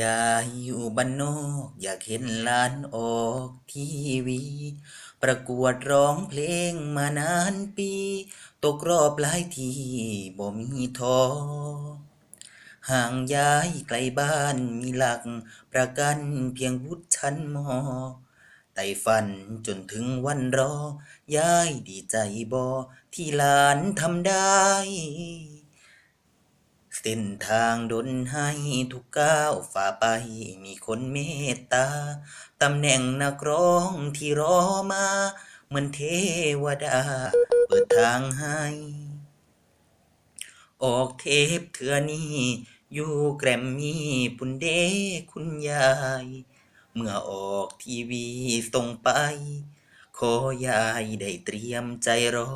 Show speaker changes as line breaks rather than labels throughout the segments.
ยายอยู่บ้านนอกอยากเห็นหลานออกทีวี ประกวดร้องเพลงมานานปี ตกรอบหลายทีบ่มีท้อห่างย้ายไกลบ้านมีหลัก ประกันเพียงวุฒิชั้นมอไต่ฝันจนถึงวันรอ ย้ายดีใจบ่ที่หลานทำได้ เส้นทางดลให้ทุกก้าวฝ่าไปมีคนเมตตา ตำแหน่งนักร้องที่รอมา เหมือนเทวดา เปิดทางให้ ออกเทปเถื่อนี้อยู่แกรมมี่ปุ่นเดคุณยาย เมื่อออกทีวีส่งไป ขอยายได้เตรียมใจรอ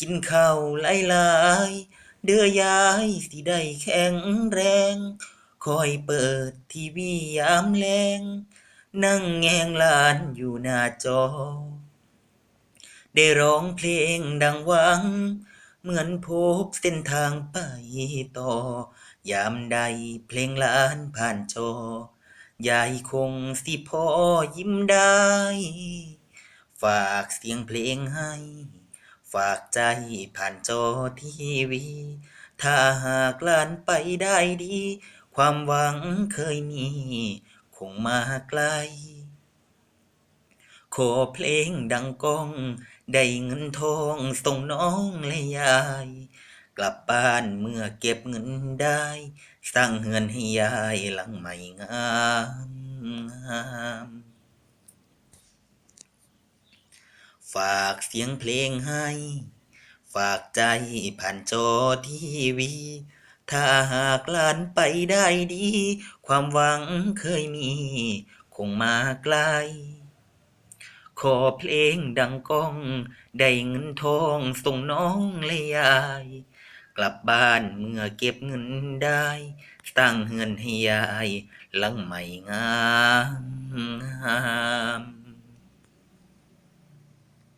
กินข้าวหลายๆ เด้อยายสิได้แข็งแรง คอยเปิดทีวียามแลง นั่งแงงลานอยู่หน้าจอ ได้ร้องเพลงดังหวัง เหมือนพบเส้นทางไปต่อ ยามใดเพลงลานผ่านจอ ยายคงสิพอยิ้มได้ ฝากเสียงเพลงให้ ฝากใจผ่านจอทีวี ถ้าหากหลานไปได้ดี ความหวังเคยมี คงมาไกล ขอเพลงดังก้อง ได้เงินทองส่งน้องและยาย กลับบ้านเมื่อเก็บเงินได้ สร้างเฮือนให้ยายหลังใหม่งามงาม ฝากเสียงเพลงให้ ฝากใจผ่านจอทีวี ถ้าหากลานไปได้ดี ความหวังเคยมี คงมาไกล ขอเพลงดังก้อง ได้เงินทองส่งน้องและยาย กลับบ้านเมื่อเก็บเงินได้สร้งเฮือนให้ยายหลังใหม่งาม